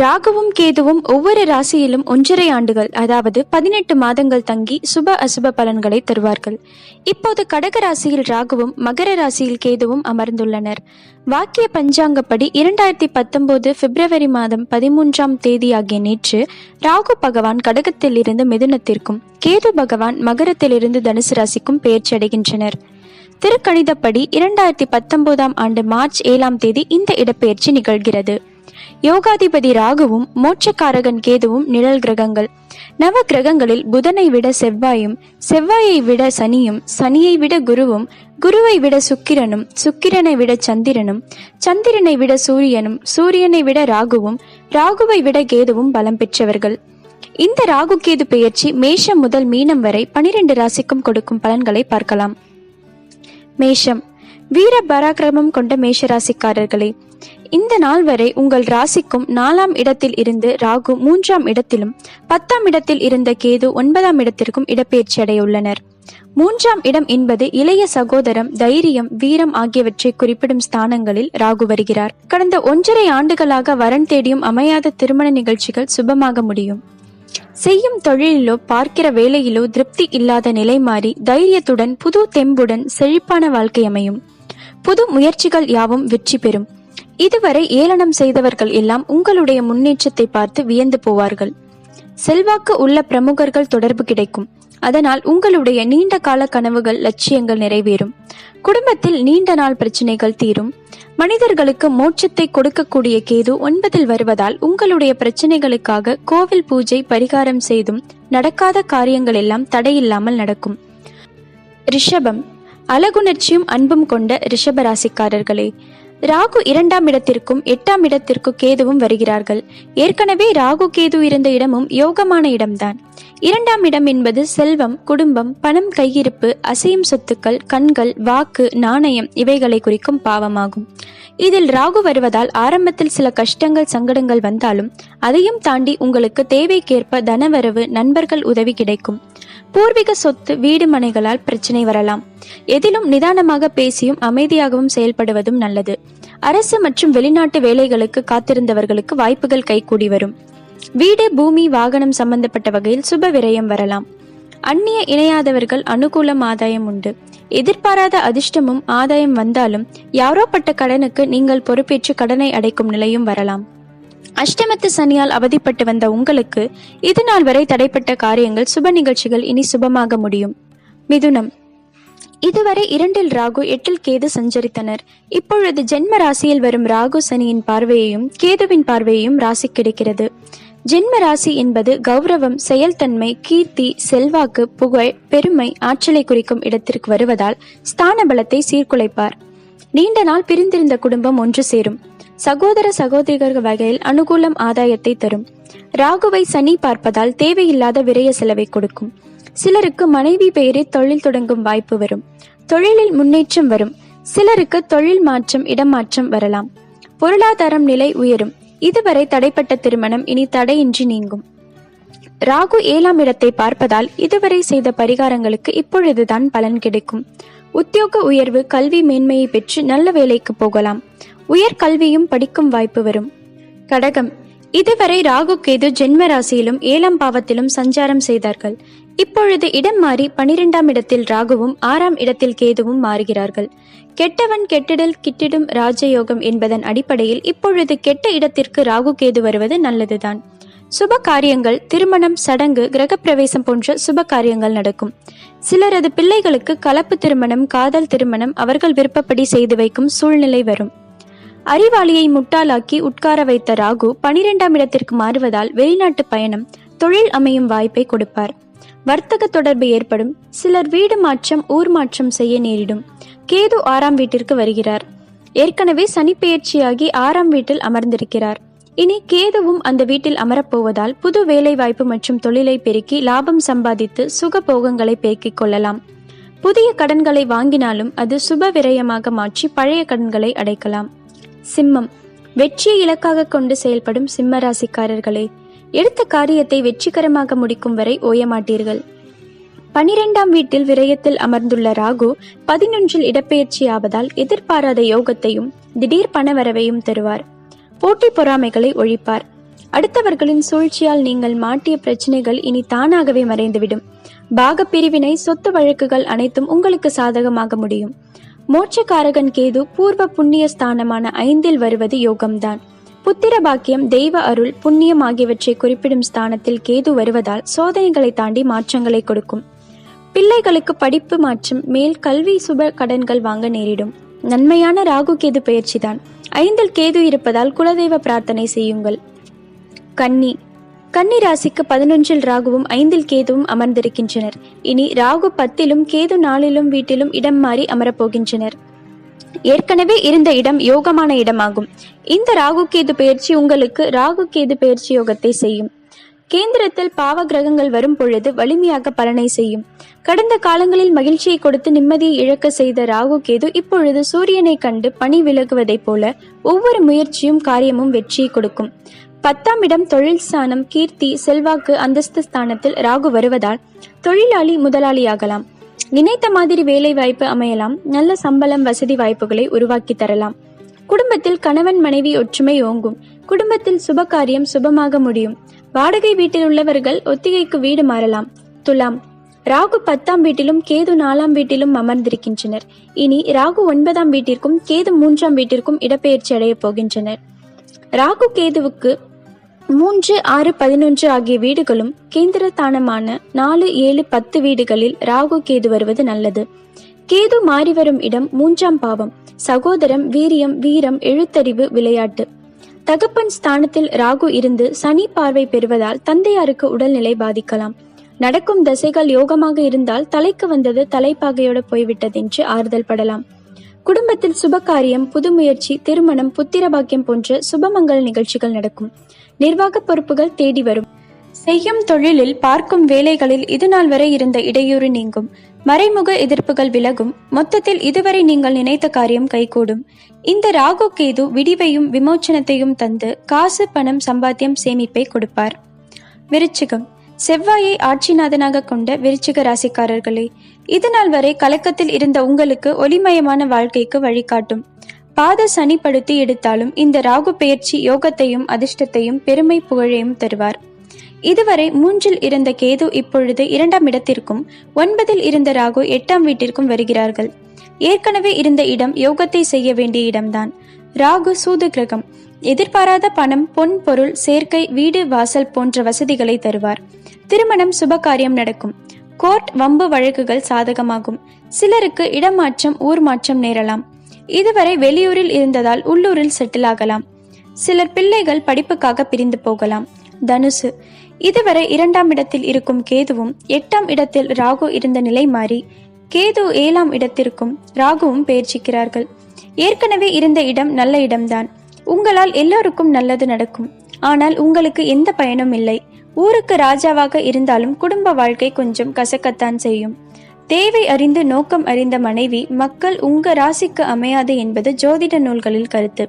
ராகுவும் கேதுவும் ஒவ்வொரு ராசியிலும் ஒன்றரை ஆண்டுகள் அதாவது பதினெட்டு மாதங்கள் தங்கி சுப அசுப பலன்களை தருவார்கள். இப்போது கடக ராசியில் ராகுவும் மகர ராசியில் கேதுவும் அமர்ந்துள்ளனர். வாக்கிய பஞ்சாங்கப்படி இரண்டாயிரத்தி பத்தொன்பது பிப்ரவரி மாதம் பதிமூன்றாம் தேதி ஆகிய நேற்று ராகு பகவான் கடகத்திலிருந்து மிதுனத்திற்கும் கேது பகவான் மகரத்திலிருந்து தனுசு ராசிக்கும் பெயர்ச்சி அடைகின்றனர். திருக்கணிதப்படி இரண்டாயிரத்தி பத்தொன்பதாம் ஆண்டு மார்ச் ஏழாம் தேதி இந்த இடப்பெயர்ச்சி நிகழ்கிறது. யோகாதிபதி ராகுவும் மோட்சக்காரகன் கேதுவும் நிழல் கிரகங்கள். நவ கிரகங்களில் புதனை விட செவ்வாயும் செவ்வாயை விட சனியும் சனியை விட குருவும் குருவை விட சுக்கிரனும் சுக்கிரனை விட சந்திரனும் சந்திரனை விட சூரியனும் சூரியனை விட ராகுவும் ராகுவை விட கேதுவும் பலம் பெற்றவர்கள். இந்த ராகு கேது பெயர்ச்சி மேஷம் முதல் மீனம் வரை பனிரெண்டு ராசிக்கும் கொடுக்கும் பலன்களை பார்க்கலாம். மேஷம். வீர பராக்கிரமம் கொண்ட மேஷராசிக்காரர்களே இந்த நாள் வரை உங்கள் ராசிக்கும் நாலாம் இடத்தில் இருந்து ராகு மூன்றாம் இடத்திலும் பத்தாம் இடத்தில் இருந்த கேது ஒன்பதாம் இடத்திற்கும் இடப்பெயர்ச்சி அடையுள்ளனர். மூன்றாம் இடம் என்பது இளைய சகோதரம் தைரியம் வீரம் ஆகியவற்றை குறிப்பிடும் ஸ்தானங்களில் ராகு வருகிறார். கடந்த ஒன்றரை ஆண்டுகளாக வரன் தேடியும் அமையாத திருமண நிகழ்ச்சிகள் சுபமாக முடியும். செய்யும் தொழிலிலோ பார்க்கிற வேலையிலோ திருப்தி இல்லாத நிலை மாறி தைரியத்துடன் புது தெம்புடன் செழிப்பான வாழ்க்கை அமையும். புது முயற்சிகள் யாவும் வெற்றி பெறும். இதுவரை ஏளனம் செய்தவர்கள் எல்லாம் உங்களுடைய முன்னேற்றத்தை பார்த்து வியந்து போவார்கள். செல்வாக்கு உள்ள பிரமுகர்கள் தொடர்பு கிடைக்கும். அதனால் உங்களுடைய நீண்ட கால கனவுகள் லட்சியங்கள் நிறைவேறும். குடும்பத்தில் நீண்ட நாள் பிரச்சனைகள் தீரும். மனிதர்களுக்கு மோட்சத்தை கொடுக்கக்கூடிய கேது ஒன்பதில் வருவதால் உங்களுடைய பிரச்சனைகளுக்காக கோவில் பூஜை பரிகாரம் செய்தும் நடக்காத காரியங்கள் எல்லாம் தடையில்லாமல் நடக்கும். ரிஷபம். அழகுணர்ச்சியும் அன்பும் கொண்ட ரிஷபராசிக்காரர்களே ராகு இரண்டாம் இடத்திற்கும் எட்டாம் இடத்திற்கு கேதுவும் வருகிறார்கள். ஏற்கனவே ராகு கேது இருந்த இடமும் யோகமான இடம்தான். இரண்டாம் இடம் என்பது செல்வம் குடும்பம் பணம் கையிருப்பு அசையும் சொத்துக்கள் கண்கள் வாக்கு நாணயம் இவைகளை குறிக்கும் பாவமாகும். இதில் ராகு வருவதால் ஆரம்பத்தில் சில கஷ்டங்கள் சங்கடங்கள் வந்தாலும் அதையும் தாண்டி உங்களுக்கு தேவைக்கேற்ப தனவரவு நண்பர்கள் உதவி கிடைக்கும். பூர்வீக சொத்து வீடு மனைகளால் பிரச்சனை வரலாம். எதிலும் நிதானமாக பேசியும் அமைதியாகவும் செயல்படுவதும் நல்லது. அரசு மற்றும் வெளிநாட்டு வேலைகளுக்கு காத்திருந்தவர்களுக்கு வாய்ப்புகள் கைகூடி வரும். வீடு பூமி வாகனம் சம்பந்தப்பட்ட வகையில் சுப விரயம் வரலாம். அந்நிய இணையாதவர்கள் அனுகூலம் ஆதாயம் உண்டு. எதிர்பாராத அதிர்ஷ்டமும் ஆதாயம் வந்தாலும் யாரோ பட்ட கடனுக்கு நீங்கள் பொறுப்பேற்று கடனை அடைக்கும் நிலையும் வரலாம். அஷ்டமத்து சனியால் அவதிப்பட்டு வந்த உங்களுக்கு இது நாள் வரை தடைப்பட்ட காரியங்கள் சுப நிகழ்ச்சிகள் இனி சுபமாக முடியும். மிதுனம். இதுவரை இரண்டில் ராகு எட்டில் கேது சஞ்சரித்தனர். இப்பொழுது ஜென்ம ராசியில் வரும் ராகு சனியின் பார்வையையும் கேதுவின் பார்வையையும் ராசி கிடைக்கிறது ஜென்ம ராசி என்பது கௌரவம் செயல்தன்மை கீர்த்தி செல்வாக்கு புகழ் பெருமை ஆற்றலை குறிக்கும் இடத்திற்கு வருவதால் ஸ்தான பலத்தை சீர்குலைப்பார். நீண்ட நாள் பிரிந்திருந்த குடும்பம் ஒன்று சேரும். சகோதர சகோதரிகள் வகையில் அனுகூலம் ஆதாயத்தை தரும். ராகுவை சனி பார்ப்பதால் தேவையில்லாத விரய செலவை கொடுக்கும். சிலருக்கு மனைவி பெயரில் தொழில் தொடங்கும் வாய்ப்பு வரும். தொழிலில் முன்னேற்றம் வரும். சிலருக்கு தொழில் மாற்றம் இடமாற்றம் வரலாம். பொருளாதாரம் நிலை உயரும். இதுவரை தடைப்பட்ட திருமணம் இனி தடையின்றி நீங்கும். ராகு ஏழாம் இடத்தை பார்ப்பதால் இதுவரை செய்த பரிகாரங்களுக்கு இப்பொழுதுதான் பலன் கிடைக்கும். உத்தியோக உயர்வு கல்வி மேன்மையை பெற்று நல்ல வேலைக்கு போகலாம். உயர் கல்வியும் படிக்கும் வாய்ப்பு வரும். கடகம். இதுவரை ராகு கேது ஜென்ம ராசியிலும் ஏழாம் பாவத்திலும் சஞ்சாரம் செய்தார்கள். இப்பொழுது இடம் மாறி பனிரெண்டாம் இடத்தில் ராகுவும் ஆறாம் இடத்தில் கேதுவும் மாறுகிறார்கள். கெட்டவன் கெட்டிடல் கிட்டிடும் ராஜயோகம் என்பதன் அடிப்படையில் இப்பொழுது கெட்ட இடத்திற்கு ராகு கேது வருவது நல்லதுதான். சுப காரியங்கள் திருமணம் சடங்கு கிரகப்பிரவேசம் போன்ற சுப காரியங்கள் நடக்கும். சிலரது பிள்ளைகளுக்கு கலப்பு திருமணம் காதல் திருமணம் அவர்கள் விருப்பப்படி செய்து வைக்கும் சூழ்நிலை வரும். அறிவாளியை முட்டாளாக்கி உட்கார வைத்த ராகு பனிரெண்டாம் இடத்திற்கு மாறுவதால் வெளிநாட்டு பயணம் தொழில் அமையும் வாய்ப்பை கொடுப்பார். வர்த்தக தொடர்பு ஏற்படும். சிலர் வீடு மாற்றம் ஊர் மாற்றம் செய்ய நேரிடும். கேது ஆறாம் வீட்டிற்கு வருகிறார். ஏற்கனவே சனிப்பெயர்ச்சியாகி ஆறாம் வீட்டில் அமர்ந்திருக்கிறார். இனி கேதுவும் அந்த வீட்டில் அமரப்போவதால் புது வேலை வாய்ப்பு மற்றும் தொழிலை பெருக்கி லாபம் சம்பாதித்து சுக போகங்களை பெருக்கிக் கொள்ளலாம். புதிய கடன்களை வாங்கினாலும் அது சுப விரயமாக மாற்றி பழைய கடன்களை அடைக்கலாம். சிம்மம். வெற்றியை இலக்காக கொண்டு செயல்படும் சிம்ம ராசிக்காரர்களே எடுத்த காரியத்தை வெற்றிகரமாக முடிக்கும் வரை ஓயமாட்டீர்கள். பனிரெண்டாம் வீட்டில் விரயத்தில் அமர்ந்துள்ள ராகு பதினொன்றில் இடப்பெயர்ச்சி ஆவதால் எதிர்பாராத யோகத்தையும் திடீர் பணவரவையும் தருவார். போட்டி பொறாமைகளை ஒழிப்பார். அடுத்தவர்களின் சூழ்ச்சியால் நீங்கள் மாட்டிய பிரச்சனைகள் இனி தானாகவே மறைந்துவிடும். பாக பிரிவினை சொத்து வழக்குகள் அனைத்தும் உங்களுக்கு சாதகமாக முடியும். மோட்சக்காரகன் கேது பூர்வ புண்ணிய ஸ்தானமான ஐந்தில் வருவது யோகம்தான். புத்திர பாக்கியம் தெய்வ அருள் புண்ணியம் ஆகியவற்றை குறிப்பிடும் ஸ்தானத்தில் கேது வருவதால் சோதனைகளை தாண்டி மாற்றங்களை கொடுக்கும். பிள்ளைகளுக்கு படிப்பு மாற்றம் மேல் கல்வி சுப கடன்கள் வாங்க நேரிடும். நன்மையான ராகு கேது பயிற்சிதான். ஐந்தில் கேது இருப்பதால் குலதெய்வ பிரார்த்தனை செய்யுங்கள். கன்னி கன்னி ராசிக்கு பதினொன்றில் ராகுவும் ஐந்தில் கேதுவும் அமர்ந்திருக்கின்றனர். இனி ராகு பத்திலும் கேது நாளிலும் வீட்டிலும் இடம் மாறி அமரப்போகின்றனர். ஏற்கனவே இருந்த இடம் யோகமான இடமாகும். இந்த ராகு கேது பயிற்சி உங்களுக்கு ராகு கேது பயிற்சி யோகத்தை செய்யும். கேந்திரத்தில் பாவ கிரகங்கள் வரும் பொழுது வலிமையாக பலனை செய்யும். கடந்த காலங்களில் மகிழ்ச்சியை கொடுத்து நிம்மதியை இழக்க செய்த ராகு கேது இப்பொழுது சூரியனை கண்டு பணி விலகுவதைப் போல ஒவ்வொரு முயற்சியும் காரியமும் வெற்றியை கொடுக்கும். பத்தாம் இடம் தொழில் ஸ்தானம் கீர்த்தி செல்வாக்கு அந்தஸ்து ஸ்தானத்தில் ராகு வருவதால் தொழிலாளி முதலாளியாகலாம். நினைத்த மாதிரி வேலை வாய்ப்பு அமையலாம். நல்ல சம்பளம் வசதி வாய்ப்புகளை உருவாக்கி தரலாம். குடும்பத்தில் கணவன் மனைவி ஒற்றுமை ஓங்கும். குடும்பத்தில் சுப காரியம் சுபமாக முடியும். வாடகை வீட்டில் உள்ளவர்கள் ஒத்திகைக்கு வீடு மாறலாம். துலாம். ராகு பத்தாம் வீட்டிலும் கேது நாலாம் வீட்டிலும் அமர்ந்திருக்கின்றனர். இனி ராகு ஒன்பதாம் வீட்டிற்கும் கேது மூன்றாம் வீட்டிற்கும் இடப்பெயர்ச்சி அடையப் போகின்றனர். ராகு கேதுவுக்கு மூன்று ஆறு பதினொன்று ஆகிய வீடுகளும் கேந்திரத்தானமான நாலு ஏழு பத்து வீடுகளில் ராகு கேது வருவது நல்லது. கேது மாறி வரும் இடம் மூன்றாம் பாவம் சகோதரம் வீரியம் வீரம் எழுத்தறிவு விளையாட்டு. தகப்பன் ஸ்தானத்தில் ராகு இருந்து சனி பார்வை பெறுவதால் தந்தையாருக்கு உடல்நிலை பாதிக்கலாம். நடக்கும் தசைகள் யோகமாக இருந்தால் தலைக்கு வந்தது தலைப்பாகையோட போய்விட்டது என்று ஆறுதல் படலாம். குடும்பத்தில் சுபகாரியம் புது முயற்சி திருமணம் புத்திர பாக்கியம் போன்ற சுபமங்கல நிகழ்ச்சிகள் நடக்கும். நிர்வாக பொறுப்புகள் தேடி வரும். செய்யும் தொழிலில் பார்க்கும் வேலைகளில் இதுநாள் வரை இருந்த இடையூறு நீங்கும். மறைமுக எதிர்ப்புகள் விலகும். மொத்தத்தில் இதுவரை நீங்கள் நினைத்த காரியம் கைகூடும். இந்த ராகு கேது விடிவையும் விமோச்சனத்தையும் தந்து காசு பணம் சம்பாத்தியம் சேமிப்பை கொடுப்பார். விருச்சிகம். செவ்வாயை ஆட்சிநாதனாக கொண்ட விருச்சிக ராசிக்காரர்களே இது நாள் வரை கலக்கத்தில் இருந்த உங்களுக்கு ஒளிமயமான வாழ்க்கைக்கு வழிகாட்டும். பாத சனிப்படுத்தி எடுத்தாலும் இந்த ராகு பெயர்ச்சி யோகத்தையும் அதிர்ஷ்டத்தையும் பெருமை புகழையும் தருவார். இதுவரை மூன்றில் இருந்த கேது இப்பொழுது இரண்டாம் இடத்திற்கும் ஒன்பதில் இருந்த ராகு எட்டாம் வீட்டிற்கும் வருகிறார்கள். ஏற்கனவே இருந்த இடம் யோகத்தை செய்ய வேண்டிய இடம்தான். ராகு சூது கிரகம். எதிர்பாராத பணம் பொன் பொருள் சேர்க்கை வீடு வாசல் போன்ற வசதிகளை தருவார். திருமணம் சுபகாரியம் நடக்கும். கோர்ட் வம்பு வழக்குகள் சாதகமாகும். சிலருக்கு இடமாற்றம் ஊர் மாற்றம் நேரலாம். இதுவரை வெளியூரில் இருந்ததால் உள்ளூரில் செட்டில் ஆகலாம். சிலர் பிள்ளைகள் படிப்புக்காக பிரிந்து போகலாம். தனுசு இதுவரை இரண்டாம் இடத்தில் இருக்கும் கேதுவும் எட்டாம் இடத்தில் ராகு இருந்த நிலை மாறி கேது ஏழாம் இடத்திற்கும் ராகுவும் பெயர்ச்சிக்கிறார்கள். ஏற்கனவே இருந்த இடம் நல்ல இடம்தான். உங்களால் எல்லோருக்கும் நல்லது நடக்கும். ஆனால் உங்களுக்கு எந்த பயனும் இல்லை. ஊருக்கு ராஜாவாக இருந்தாலும் குடும்ப வாழ்க்கை கொஞ்சம் கசக்கத்தான் செய்யும். தேவை அறிந்து நோக்கம் அறிந்த மனைவி மக்கள் உங்க ராசிக்கு அமையாது என்பது ஜோதிட நூல்களில் கருத்து.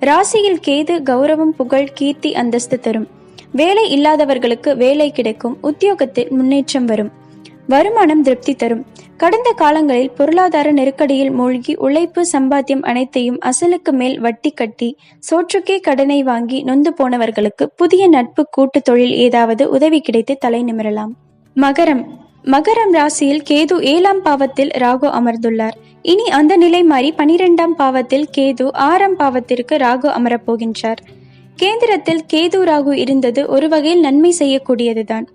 ராசியில் கேது கௌரவம் புகழ் கீர்த்தி அந்தஸ்து தரும். வேலை இல்லாதவர்களுக்கு வேலை கிடைக்கும் உத்தியோகத்தில் முன்னேற்றம் வரும். வருமானம் திருப்தி தரும். கடந்த காலங்களில் பொருளாதார நெருக்கடியில் மூழ்கி உழைப்பு சம்பாத்தியம் அனைத்தையும் அசலுக்கு மேல் வட்டி கட்டி சோற்றுக்கே கடனை வாங்கி நொந்து போனவர்களுக்கு புதிய நட்பு கூட்டு தொழில் ஏதாவது உதவி கிடைத்து தலை நிமிரலாம். மகரம். மகரம் ராசியில் கேது ஏழாம் பாவத்தில் ராகு அமர்ந்துள்ளார். இனி அந்த நிலை மாறி பனிரெண்டாம் பாவத்தில் கேது ஆறாம் பாவத்திற்கு ராகு அமரப்போகின்றார் கேந்திரத்தில் கேது ராகு இருந்தது ஒரு வகையில் நன்மை செய்யக்கூடியதுதான்.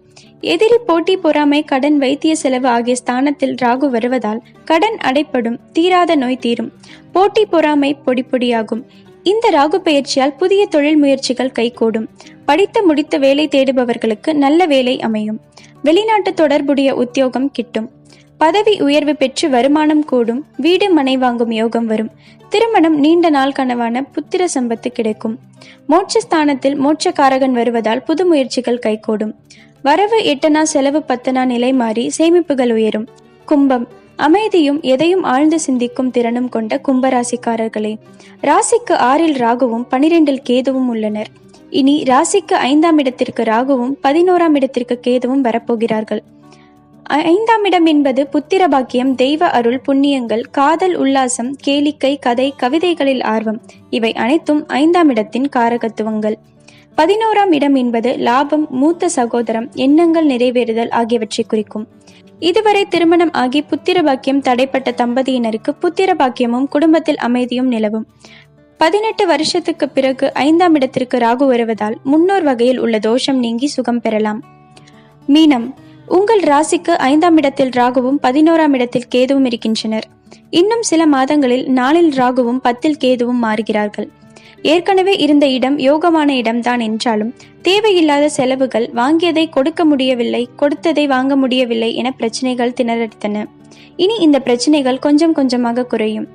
எதிரி போட்டி பொறாமை கடன் வைத்திய செலவு ஆகிய ஸ்தானத்தில் ராகு வருவதால் கடன் அடைப்படும் தீராத நோய் தீரும். போட்டி பொறாமை பொடி பொடியாகும். இந்த ராகு பயிற்சியால் புதிய தொழில் முயற்சிகள் கைகூடும். படித்து முடித்த வேலை தேடுபவர்களுக்கு நல்ல வேலை அமையும். வெளிநாட்டு தொடர்புடைய உத்தியோகம் கிட்டும். பதவி உயர்வு பெற்று வருமானம் கூடும். வீடு மனை வாங்கும் யோகம் வரும். திருமணம் நீண்ட நாள் கனவான புத்திர சம்பத்து கிடைக்கும். மோட்சஸ்தானத்தில் மோட்சக்காரகன் வருவதால் புது முயற்சிகள் கைகூடும். வரவு எட்டனா செலவு பத்தனா நிலை மாறி சேமிப்புகள் உயரும். கும்பம். அமைதியும் எதையும் ஆழ்ந்து சிந்திக்கும் திறனும் கொண்ட கும்பராசிக்காரர்களே. ராசிக்கு ஆறில் ராகுவும் பனிரெண்டில் கேதுவும் உள்ளனர். இனி ராசிக்கு ஐந்தாம் இடத்திற்கு ராகுவும் பதினோராம் இடத்திற்கு கேதுவும் வரப்போகிறார்கள். ஐந்தாம் இடம் என்பது புத்திர பாக்கியம் தெய்வ அருள் புண்ணியங்கள் காதல் உல்லாசம் கேளிக்கை கதை கவிதைகளில் ஆர்வம். இவை அனைத்தும் ஐந்தாம் இடத்தின் காரகத்துவங்கள். பதினோராம் இடம் என்பது லாபம் மூத்த சகோதரம் எண்ணங்கள் நிறைவேறுதல் ஆகியவற்றை குறிக்கும். இதுவரை திருமணம் ஆகி புத்திர பாக்கியம் தடைப்பட்ட தம்பதியினருக்கு புத்திர பாக்கியமும் குடும்பத்தில் அமைதியும் நிலவும். பதினெட்டு வருஷத்துக்கு பிறகு ஐந்தாம் இடத்திற்கு ராகு வருவதால் முன்னோர் வகையில் உள்ள தோஷம் நீங்கி சுகம் பெறலாம். மீனம் உங்கள் ராசிக்கு ஐந்தாம் இடத்தில் ராகுவும் பதினோராம் இடத்தில் கேதுவும் இருக்கின்றனர். இன்னும் சில மாதங்களில் நாளில் ராகுவும் பத்தில் கேதுவும் மாறுகிறார்கள். ஏற்கனவே இருந்த இடம் யோகமான இடம்தான் என்றாலும் தேவையில்லாத செலவுகள் வாங்கியதை கொடுக்க முடியவில்லை கொடுத்ததை வாங்க முடியவில்லை என பிரச்சனைகள் திணறடித்தன. இனி இந்த பிரச்சனைகள் கொஞ்சம் கொஞ்சமாக குறையும்.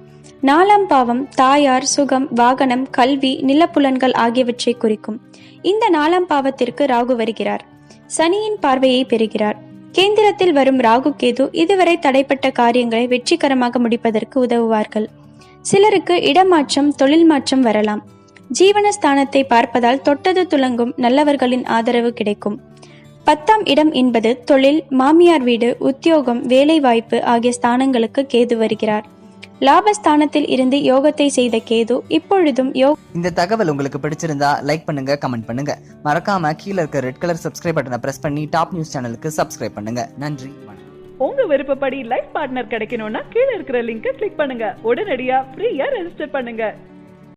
நாலாம் பாவம் தாயார் சுகம் வாகனம் கல்வி நிலப்புலன்கள் ஆகியவற்றை குறிக்கும். இந்த நாலாம் பாவத்திற்கு ராகு வருகிறார். சனியின் பார்வையை பெறுகிறார். கேந்திரத்தில் வரும் ராகு கேது இதுவரை தடைப்பட்ட காரியங்களை வெற்றிகரமாக முடிப்பதற்கு உதவுவார்கள். சிலருக்கு இடமாற்றம் தொழில் மாற்றம் வரலாம். ஜீவனஸ்தானத்தை பார்ப்பதால் தொட்டது துலங்கும் நல்லவர்களின் ஆதரவு கிடைக்கும். பத்தாம் இடம் என்பது தொழில் மாமியார் வீடு உத்தியோகம் வேலைவாய்ப்பு ஆகிய ஸ்தானங்களுக்கு கேது வருகிறார். லாபஸ்தானத்தில் இருந்து யோகத்தை செய்த கேது இப்பொழுதும் யோக இந்த தகவல் உங்களுக்கு பிடிச்சிருந்தா லைக் பண்ணுங்க கமெண்ட் பண்ணுங்க. மறக்காம கீழே இருக்க ரெட் கலர் சப்ஸ்கிரைப் பட்டனை பிரஸ் பண்ணி டாப் நியூஸ் சேனலுக்கு சப்ஸ்கிரைப் பண்ணுங்க. நன்றி உங்க விருப்பப்படி லைஃப் பார்ட்னர் கிடைக்கணும்னா கீழ இருக்கிற லிங்கை கிளிக் பண்ணுங்க. உடனடியா ஃப்ரீயா ரெஜிஸ்டர் பண்ணுங்க.